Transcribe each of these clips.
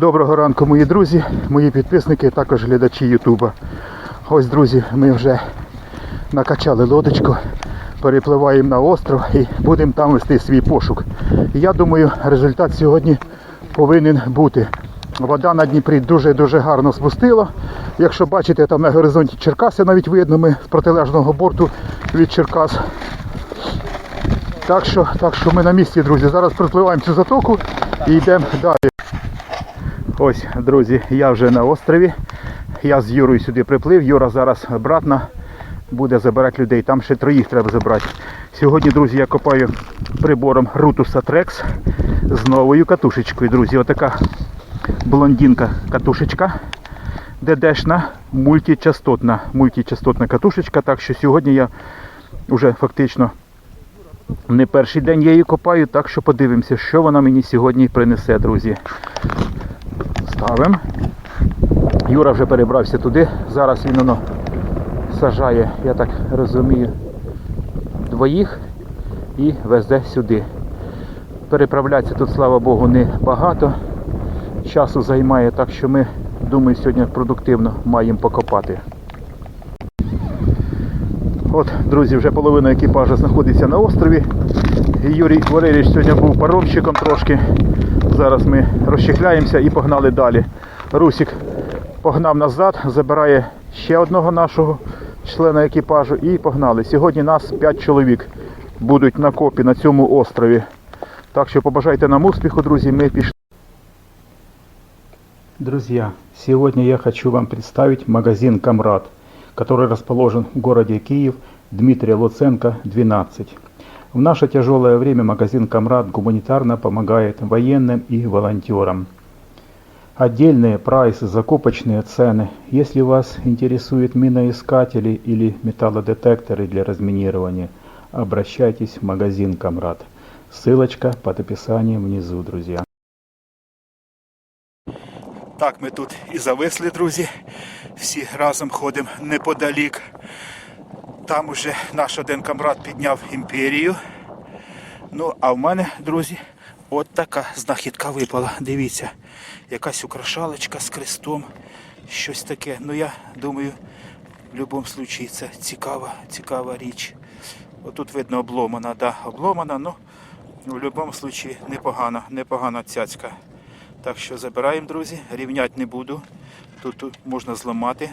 Доброго ранку, мої друзі, мої підписники, також глядачі Ютуба. Ось, друзі, ми вже накачали лодочку, перепливаємо на остров і будемо там вести свій пошук. Я думаю, результат сьогодні повинен бути. Вода на Дніпрі дуже-дуже гарно спустила. Якщо бачите, там на горизонті Черкаси навіть видно, ми з протилежного борту від Черкас. Так що, так що ми на місці, друзі. Зараз припливаємо цю затоку і йдемо далі. Ось, друзі, я вже на острові. Я з Юрою сюди приплив. Юра зараз обратно буде забирати людей. Там ще троїх треба забрати. Сьогодні, друзі, я копаю прибором Rutusa Trex з новою катушечкою, друзі. Отака блондинка катушечка. ДДшна, мультичастотна, мультичастотна катушечка. Так що сьогодні я вже фактично не перший день я її копаю, так що подивимося, що вона мені сьогодні принесе, друзі. Ставимо. Юра вже перебрався туди. Зараз він воно сажає, я так розумію, двоїх і везе сюди. Переправлятися тут, слава Богу, не багато. Часу займає, так що ми, думаю, сьогодні продуктивно маємо покопати. От, друзі, вже половина екіпажа знаходиться на острові. Юрій Валерійович сьогодні був паромщиком трошки. Зараз ми розчехляємося і погнали далі. Русік погнав назад, забирає ще одного нашого члена екіпажу і погнали. Сьогодні нас 5 чоловік будуть на копі на цьому острові. Так що побажайте нам успіху, друзі, ми пішли. Друзья, сегодня я хочу вам представить магазин «Камрад», который расположен в городе Киев, Дмитрия Луценко, 12. В наше тяжелое время магазин «Камрад» гуманитарно помогает военным и волонтерам. Отдельные прайсы, закупочные цены. Если вас интересуют миноискатели или металлодетекторы для разминирования, обращайтесь в магазин «Камрад». Ссылочка под описанием внизу, друзья. Так, ми тут і зависли, друзі. Всі разом ходимо неподалік. Там уже наш один камрад підняв імперію. Ну, а в мене, друзі, от така знахідка випала. Дивіться, якась украшалочка з крестом, щось таке. Ну я думаю, в будь-якому випадку це цікава, цікава річ. Отут видно обломана, да, обломана, ну в будь-якому випадку непогана, непогана цяцька. Так що забираємо, друзі, рівняти не буду. Тут, тут можна зламати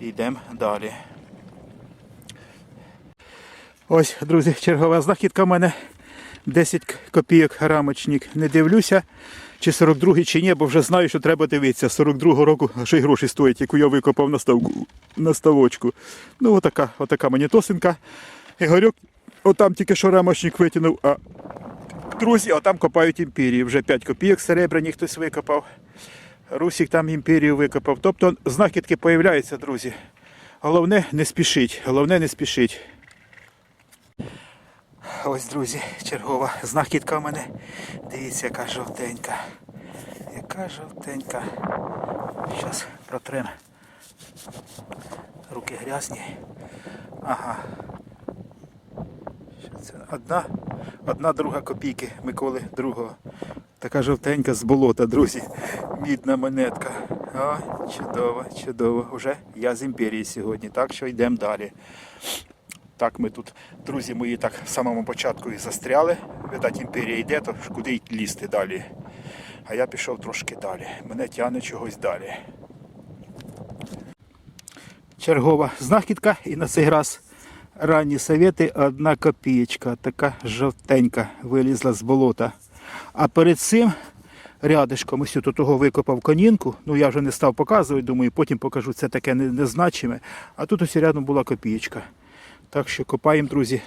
і йдемо далі. Ось, друзі, чергова знахідка в мене. 10 копійок рамочник. Не дивлюся, чи 42-й, чи ні, бо вже знаю, що треба дивитися. 42-го року ще й гроші стоять, яку я викопав на, ставку, на ставочку. Ну, отака, отака монітосинка. Ігорьок, отам тільки що рамочник витягнув, а Друзі, а там копають імперії. Вже 5 копійок серебряні хтось викопав. Русік там імперію викопав. Тобто знахідки появляються, друзі. Головне не спішіть. Головне не спішіть. Ось, друзі, чергова знахідка в мене. Дивіться, яка жовтенька. Яка жовтенька. Зараз протрем. Руки грязні. Ага. Що це? Одна, одна друга копійки Миколи другого. Така жовтенька з болота, друзі. Мідна монетка. О, чудово, чудово. Уже я з імперії сьогодні, так що йдемо далі. Так, ми тут, друзі мої, так в самому початку і застряли. Видать, імперія йде, то куди й лізти далі. А я пішов трошки далі. Мене тягне чогось далі. Чергова знахідка і на цей раз ранні совєти одна копієчка, така жовтенька вилізла з болота. А перед цим рядишком ось тут того викопав конінку. Ну я вже не став показувати, думаю, потім покажу це таке незначиме. А тут ось рядом була копієчка. Так що копаємо, друзі.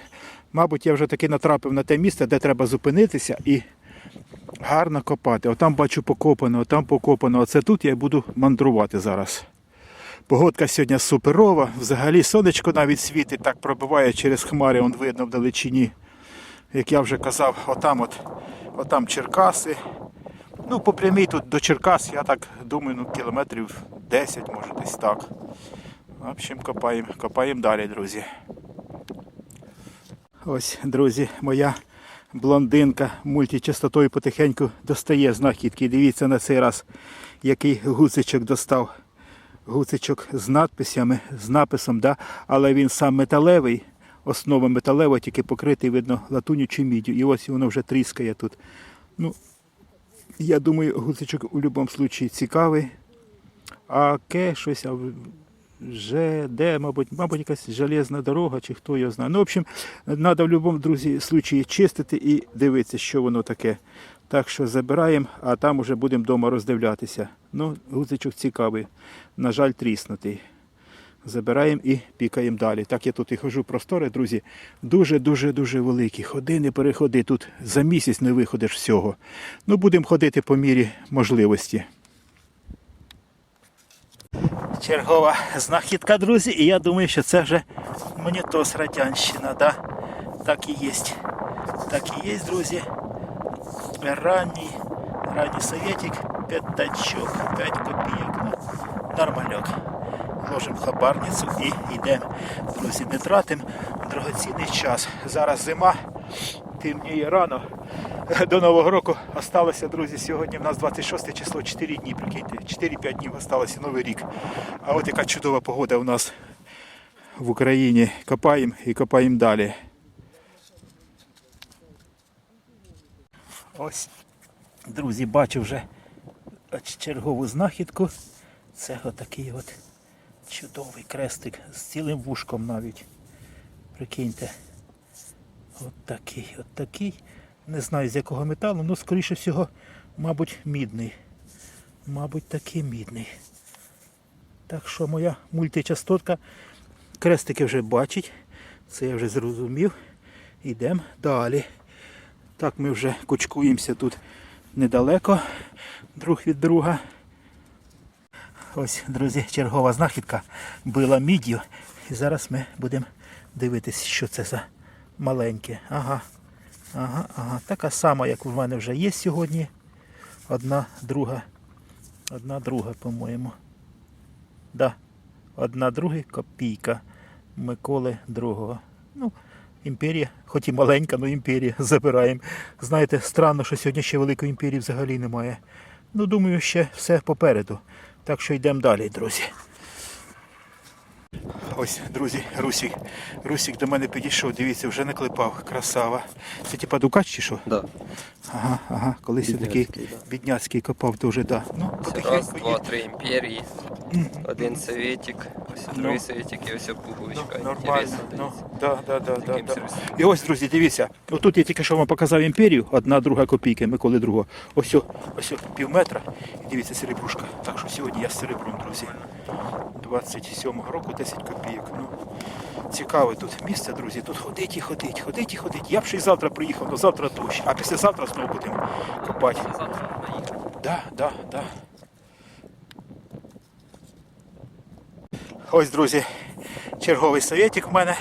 Мабуть, я вже таки натрапив на те місце, де треба зупинитися і гарно копати. Отам бачу покопано, отам покопано. Оце тут я буду мандрувати зараз. Погодка сьогодні суперова. Взагалі сонечко навіть світить, так пробиває через хмари, он видно вдалечині. Як я вже казав, отам от, отам Черкаси. Ну, по прямій тут до Черкас, я так думаю, ну, кілометрів 10, може десь так. В общем, копаємо, копаємо далі, друзі. Ось, друзі, моя блондинка мультичастотою потихеньку достає знахідки. Дивіться на цей раз, який гуцичок достав. Гуцичок з надписями, з написом, да? але він сам металевий, основа металева, тільки покритий, видно, латуню чи міддю. І ось воно вже тріскає тут. Ну, я думаю, гуцичок у будь-якому випадку цікавий. А ке щось, вже де, мабуть, мабуть, якась железна дорога, чи хто його знає. Ну, в общем, треба в будь-якому друзі случаї чистити і дивитися, що воно таке. Так що забираємо, а там уже будемо вдома роздивлятися. Ну, гузичок цікавий. На жаль, тріснутий. Забираємо і пікаємо далі. Так я тут і хожу простори, друзі. Дуже-дуже дуже великі. Ходи, не переходи. Тут за місяць не виходиш всього. Ну, будемо ходити по мірі можливості. Чергова знахідка, друзі, і я думаю, що це вже монітос Радянщина, да? Так і є. Так і є, друзі. Ранній, ранній совєтик, п'ятачок, 5 копійок. Ну, нормальок. Ложимо хабарницю і йдемо. Друзі, не тратимо дорогоцінний час. Зараз зима, темніє рано. До Нового року осталося, друзі, сьогодні в нас 26 число, 4 дні, прикиньте, 4-5 днів осталося Новий рік. А от яка чудова погода у нас в Україні. Копаємо і копаємо далі. Ось, друзі, бачу вже чергову знахідку. Це отакий от чудовий крестик з цілим вушком навіть. Прикиньте. От такий, от такий. Не знаю з якого металу, ну скоріше всього, мабуть, мідний. Мабуть, такий мідний. Так що моя мультичастотка крестики вже бачить. Це я вже зрозумів. Йдемо далі. Так, ми вже кучкуємося тут недалеко, друг від друга. Ось, друзі, чергова знахідка била міддю. І зараз ми будемо дивитись, що це за маленьке. Ага. Ага, ага. Така сама, як у мене вже є сьогодні. Одна друга. Одна друга, по-моєму. Да. Одна друга копійка Миколи другого. Ну, імперія, хоч і маленька, але імперія. Забираємо. Знаєте, странно, що сьогодні ще великої імперії взагалі немає. Ну, думаю, ще все попереду. Так що йдемо далі, друзі. Ось, друзі, Русік. Русік до мене підійшов, дивіться, вже наклепав. Красава. Це типа дукач чи що? Да. Ага, ага. Колись я такий да. бідняцький копав дуже, да. Ну, раз, два, три імперії. Один советик, ось Ну. другий советик і ось Ну, пуговичка. нормально. Ну, да, да, да, да, да. І ось, друзі, дивіться. Отут я тільки що вам показав імперію, одна друга копійка, Миколи другого. Ось, о, ось о, пів метра. І дивіться, серебрушка. Так що сьогодні я з серебром, друзі. 27-го року 10 копійок. Ну, цікаве тут місце, друзі. Тут ходить і ходить, ходить і ходить. Я б ще й завтра приїхав, але завтра дощ. А післязавтра знову будемо копати. Да, да, да. Ось, друзі, черговий советик в мене.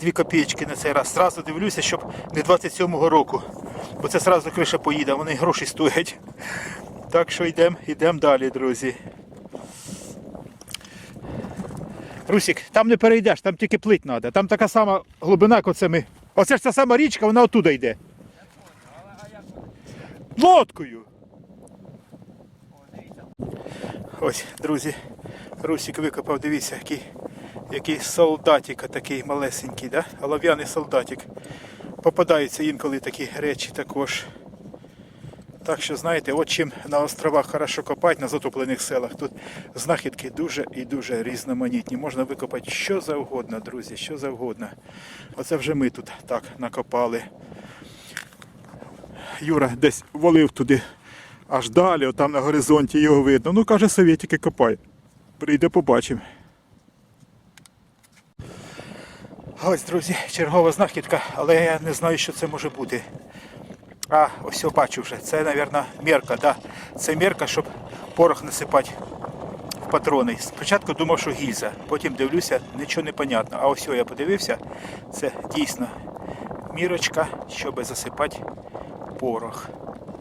Дві копійки на цей раз. Зразу дивлюся, щоб не 27-го року. Бо це зразу криша поїде, вони гроші стоять. Так що йдемо йдем далі, друзі. Русік, там не перейдеш, там тільки плить треба. Там така сама глибина, як оце ми. Оце ж та сама річка, вона оттуда йде. Лодкою. Ось, друзі, Русик викопав, дивіться, який, який солдатик такий малесенький, да? олов'яний солдатик. Попадаються інколи такі речі також. Так що, знаєте, от чим на островах хорошо копати, на затоплених селах, тут знахідки дуже і дуже різноманітні. Можна викопати що завгодно, друзі, що завгодно. Оце вже ми тут так накопали. Юра десь волив туди аж далі, отам на горизонті його видно. Ну, каже, совєтики копай. Прийде, побачимо. Ось, друзі, чергова знахідка, але я не знаю, що це може бути. А, ось бачу вже. Це, мабуть, мерка, да. Це мерка, щоб порох насипати в патрони. Спочатку думав, що гільза, потім дивлюся, нічого не понятно. А ось я подивився, це дійсно мірочка, щоб засипати порох.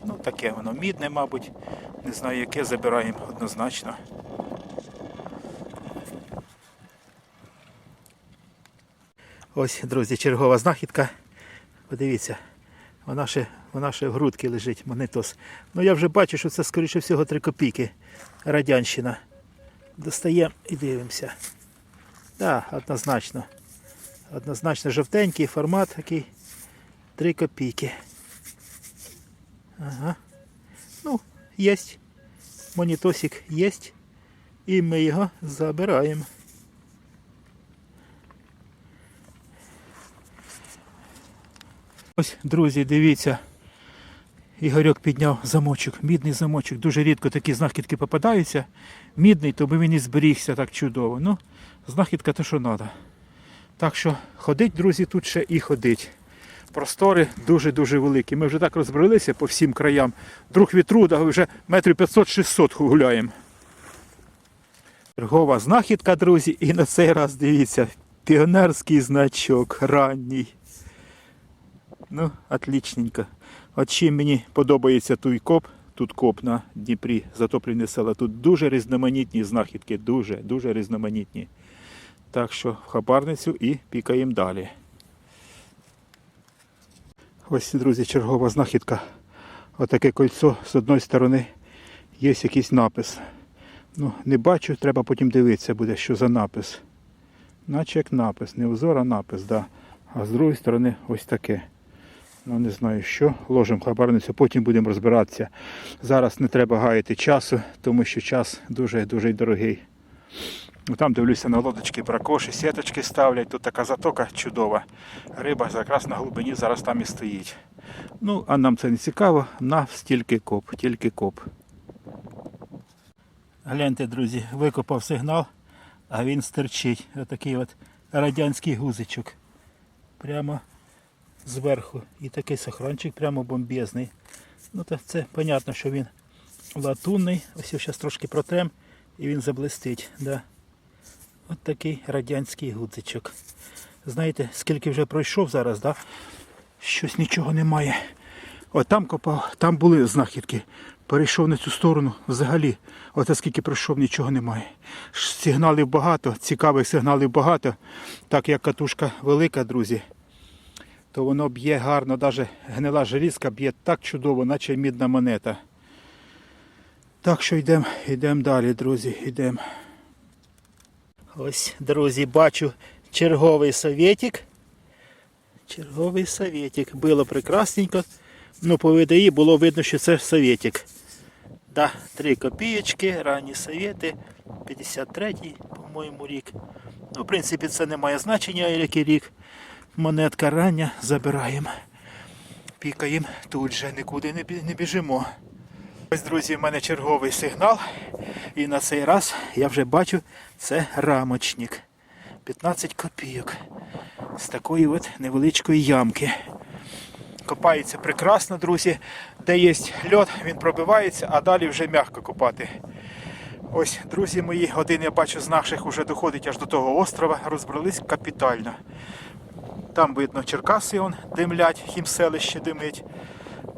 Ну, таке воно мідне, мабуть. Не знаю, яке забираємо однозначно. Ось, друзі, чергова знахідка. Подивіться, Вона ще, вона ще в грудки лежить, монетос. Ну я вже бачу, що це, скоріше всього, 3 копійки. Радянщина. Достаємо і дивимося. Так, однозначно. Однозначно жовтенький формат такий. 3 копійки. Ага. Ну, є. Монітосик є. І ми його забираємо. Ось, друзі, дивіться. Ігорьок підняв замочок, мідний замочок. Дуже рідко такі знахідки попадаються. Мідний, то би він і зберігся так чудово. Ну, знахідка то що треба. Так що ходить, друзі, тут ще і ходить. Простори дуже-дуже великі. Ми вже так розбралися по всім краям. Друг вітру, да вже метрів 500-600 гуляємо. Торгова знахідка, друзі, і на цей раз дивіться, піонерський значок ранній. Ну, отличненько. От чим мені подобається той коп, тут коп на Дніпрі, затоплене село. Тут дуже різноманітні знахідки, дуже, дуже різноманітні. Так що в хабарницю і пікаємо далі. Ось, друзі, чергова знахідка. Отаке кольцо з одної сторони є якийсь напис. Ну, не бачу, треба потім дивитися буде, що за напис. Наче як напис, не узор, а напис, да. А з другої сторони ось таке. Ну не знаю що. Ложимо хабарницю, потім будемо розбиратися. Зараз не треба гаяти часу, тому що час дуже-дуже дорогий. Ну, Там дивлюся на лодочки бракоші, сіточки ставлять. Тут така затока чудова. Риба якраз на глибині зараз там і стоїть. Ну, а нам це не цікаво, на стільки коп, тільки коп. Гляньте, друзі, викопав сигнал, а він стерчить. Отакий от радянський гузичок. Прямо зверху. І такий сохранчик прямо бомбезний. Ну, то це понятно, що він латунний. Ось його зараз трошки протрем і він заблистить. Да. От такий радянський гудзичок. Знаєте, скільки вже пройшов зараз, да? щось нічого немає. От там копав, там були знахідки. Перейшов на цю сторону взагалі. Оце скільки пройшов, нічого немає. Сигналів багато, цікавих сигналів багато. Так як катушка велика, друзі, то воно б'є гарно, навіть гнила желізка б'є так чудово, наче мідна монета. Так що йдемо йдем далі, друзі, йдемо. Ось, друзі, бачу черговий совєтик. Черговий совєтик. Було прекрасненько. Ну, по ВДІ було видно, що це совєтик. Да, 3 копійочки, ранні совєти, 53-й, по-моєму, рік. Ну, в принципі, це не має значення, який рік. Монетка рання, забираємо. Пікаємо тут же, нікуди не біжимо. Ось, друзі, в мене черговий сигнал. І на цей раз я вже бачу, це рамочник. 15 копійок. З такої от невеличкої ямки. Копається прекрасно, друзі. Де є льот, він пробивається, а далі вже м'яко копати. Ось, друзі мої, один я бачу з наших вже доходить аж до того острова, розбрались капітально. Там видно Черкаси он димлять, хімселище димить.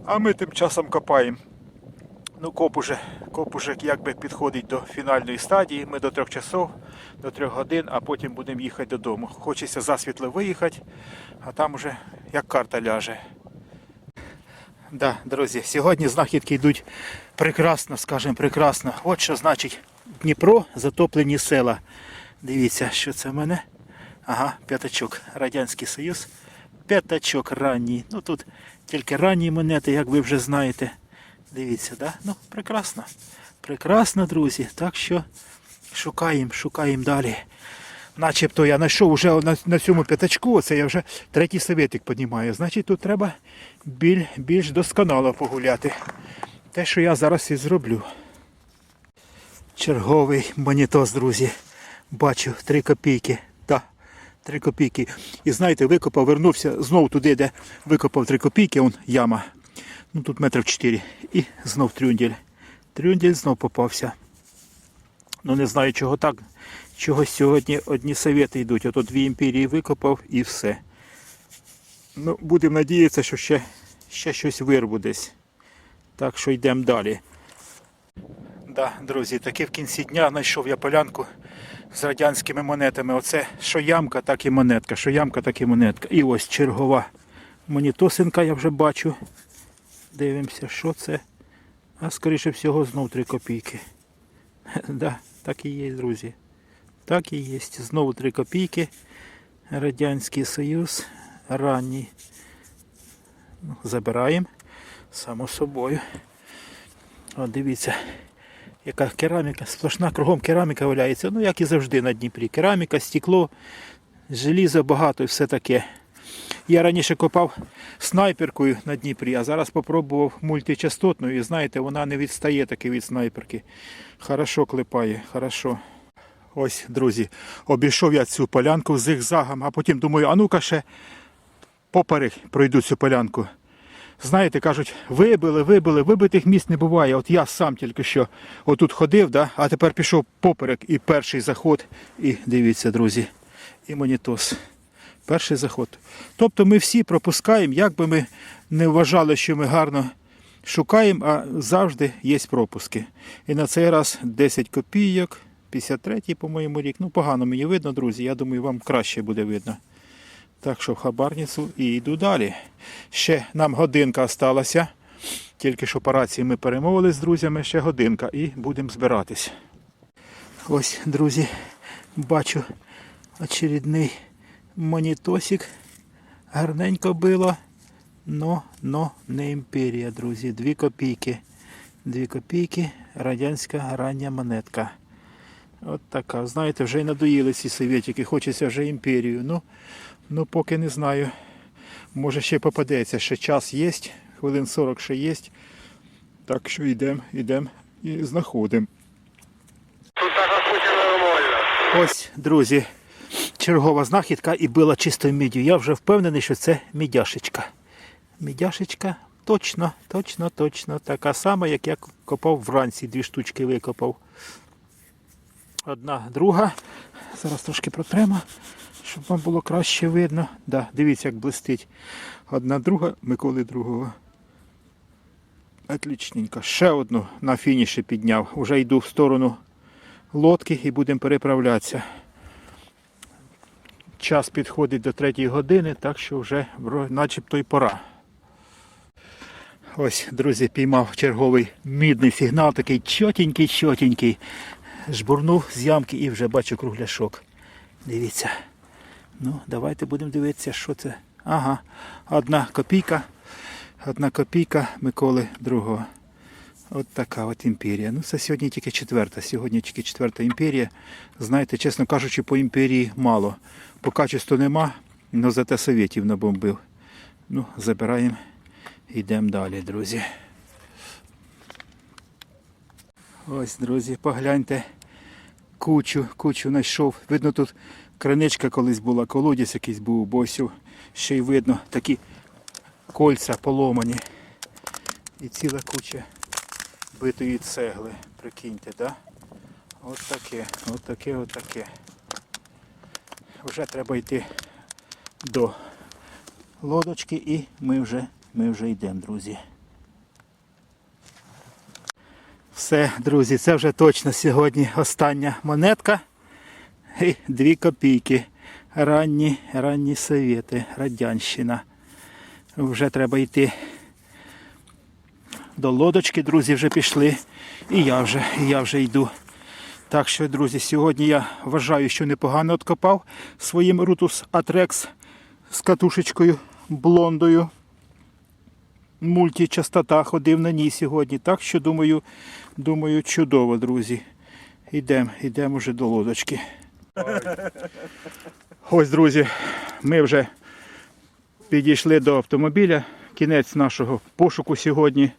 А ми тим часом копаємо. Ну, коп уже, коп уже якби підходить до фінальної стадії. Ми до трьох часов, до трьох годин, а потім будемо їхати додому. Хочеться засвітло виїхати, а там уже як карта ляже. Да, друзі, сьогодні знахідки йдуть прекрасно, скажімо, прекрасно. От що значить Дніпро, затоплені села. Дивіться, що це в мене. Ага, п'ятачок. Радянський Союз. П'ятачок ранній. Ну тут тільки ранні монети, як ви вже знаєте. Дивіться, да? Ну, прекрасно. Прекрасно, друзі. Так що шукаємо, шукаємо далі. Начебто я знайшов вже на, на цьому п'ятачку, оце я вже третій советик піднімаю. Значить, тут треба біль, більш досконало погуляти. Те, що я зараз і зроблю. Черговий монітос, друзі. Бачу, 3 копійки. Так, 3 копійки. І знаєте, викопав, вернувся знову туди, де викопав 3 копійки, он яма. Ну тут метрів 4. І знов трюндель. Трюндель знов попався. Ну не знаю, чого так. Чогось сьогодні одні совєти йдуть. Ото дві імперії викопав і все. Ну, будемо надіятися, що ще, ще щось вирву десь. Так що йдемо далі. Да, друзі, таки в кінці дня знайшов я полянку з радянськими монетами. Оце що ямка, так і монетка, що ямка, так і монетка. І ось чергова Монітосинка я вже бачу. Дивимося, що це. А скоріше всього знов 3 копійки. да, так і є, друзі. Так і є. Знову 3 копійки. Радянський Союз. Ранній. Ну, забираємо. Само собою. От дивіться, яка кераміка, сплошна кругом кераміка валяється. Ну, як і завжди на Дніпрі. Кераміка, стекло, желізо багато і все таке. Я раніше копав снайперкою на Дніпрі, а зараз попробував мультичастотною. І знаєте, вона не відстає таки від снайперки. Хорошо клепає, хорошо. Ось, друзі, обійшов я цю полянку зигзагом, а потім думаю, а ну-ка ще поперек пройду цю полянку. Знаєте, кажуть, вибили, вибили, вибитих місць не буває. От я сам тільки що отут ходив, да? а тепер пішов поперек і перший заход. І дивіться, друзі, і монітос. Перший заход. Тобто ми всі пропускаємо, як би ми не вважали, що ми гарно шукаємо, а завжди є пропуски. І на цей раз 10 копійок, 53-й, по-моєму, рік. Ну, погано мені видно, друзі. Я думаю, вам краще буде видно. Так що в хабарницю і йду далі. Ще нам годинка осталася. Тільки що по рації ми перемовились з друзями, ще годинка і будемо збиратись. Ось, друзі, бачу очередний монітосик. Гарненько було. Но, но не імперія, друзі. Дві копійки. Дві копійки, радянська рання монетка. От така. Знаєте, вже й надоїли ці совєтики, хочеться вже імперію. Ну, ну поки не знаю. Може ще попадеться, ще час є, хвилин 40 ще є. Так що йдемо, йдемо і знаходимо. Тут. Ось, друзі, чергова знахідка і била чистою міддю. Я вже впевнений, що це мідяшечка. Мідяшечка точно, точно, точно така сама, як я копав вранці. Дві штучки викопав. Одна, друга. Зараз трошки протремо, щоб вам було краще видно. Да, дивіться, як блистить. Одна друга Миколи другого. Отлічненько. Ще одну на фініші підняв. Уже йду в сторону лодки і будемо переправлятися. Час підходить до третьої години, так що вже начебто й пора. Ось, друзі, піймав черговий мідний сигнал, такий чотенький, чотенький. Жбурнув з ямки і вже бачу кругляшок. Дивіться. Ну, давайте будемо дивитися, що це. Ага, одна копійка. Одна копійка Миколи другого. От така от імперія. Ну, це сьогодні тільки четверта. Сьогодні тільки четверта імперія. Знаєте, чесно кажучи, по імперії мало. По качеству нема, але зате совєтів набомбив. Ну, забираємо. Йдемо далі, друзі. Ось, друзі, погляньте. Кучу, кучу знайшов. Видно, тут краничка колись була, колодязь якийсь був, бо ось ще й видно такі кольця поломані. І ціла куча битої цегли. Прикиньте, да? От таке, от таке, от таке. Вже треба йти до лодочки і ми вже, ми вже йдемо, друзі. Все, друзі, це вже точно сьогодні остання монетка. І дві копійки. Ранні, ранні совєти, радянщина. Вже треба йти до лодочки, друзі, вже пішли. І я вже, і я вже йду. Так що, друзі, сьогодні я вважаю, що непогано откопав своїм Rutus Atrex з катушечкою блондою. Мультичастота ходив на ній сьогодні. Так що думаю, думаю, чудово, друзі. Йдемо, йдемо вже до лодочки. Ось, друзі, ми вже підійшли до автомобіля. Кінець нашого пошуку сьогодні.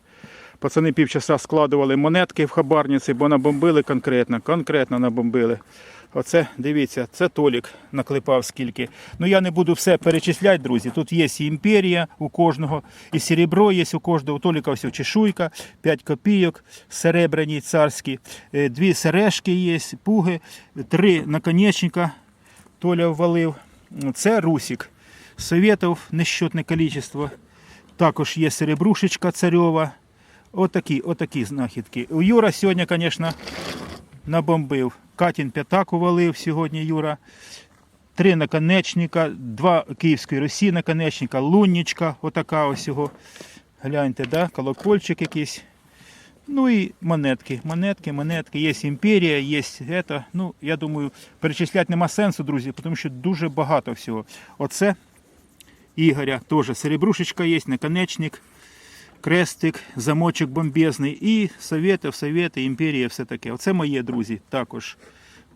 Пацани півчаса складували монетки в хабарниці, бо набомбили конкретно, конкретно набомбили. Оце, дивіться, це Толік наклепав скільки. Ну я не буду все перечисляти, друзі. Тут є і імперія у кожного, і серебро є у кожного. У Толіка все чешуйка, 5 копійок, серебряні царські, е, дві сережки є, пуги, три наконечника Толя ввалив. Це Русік. Советов нещотне кількість. Також є серебрушечка царьова. Отакі, отакі знахідки. У Юра сьогодні, звісно, набомбив. Катін п'ятак увалив сьогодні Юра. три наконечника, два Київської Росії наконечника, луннічка, отака ось його. Гляньте, да? колокольчик якийсь. Ну і монетки, монетки, монетки. Є імперія, є це. Ну, я думаю, перечисляти нема сенсу, друзі, тому що дуже багато всього. Оце Ігоря теж серебрушечка є, наконечник, крестик, замочок бомбезний і совєти, совєти, імперія, все таке. Оце моє, друзі, також.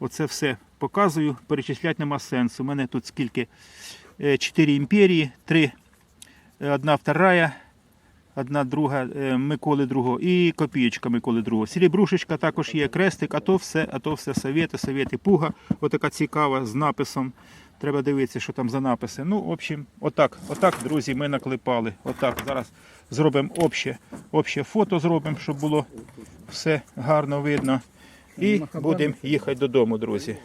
Оце все показую, перечисляти нема сенсу. У мене тут скільки? Е, Чотири імперії, три, е, одна вторая, одна друга е, Миколи другого і копієчка Миколи другого. Серебрушечка також є, крестик, а то все, а то все совєти, совєти, пуга, отака цікава з написом. Треба дивитися, що там за написи. Ну, в общем, отак, отак, друзі, ми наклепали. Отак. Зараз зробимо обще, обще фото зробимо, щоб було все гарно видно. І будемо їхати додому, друзі.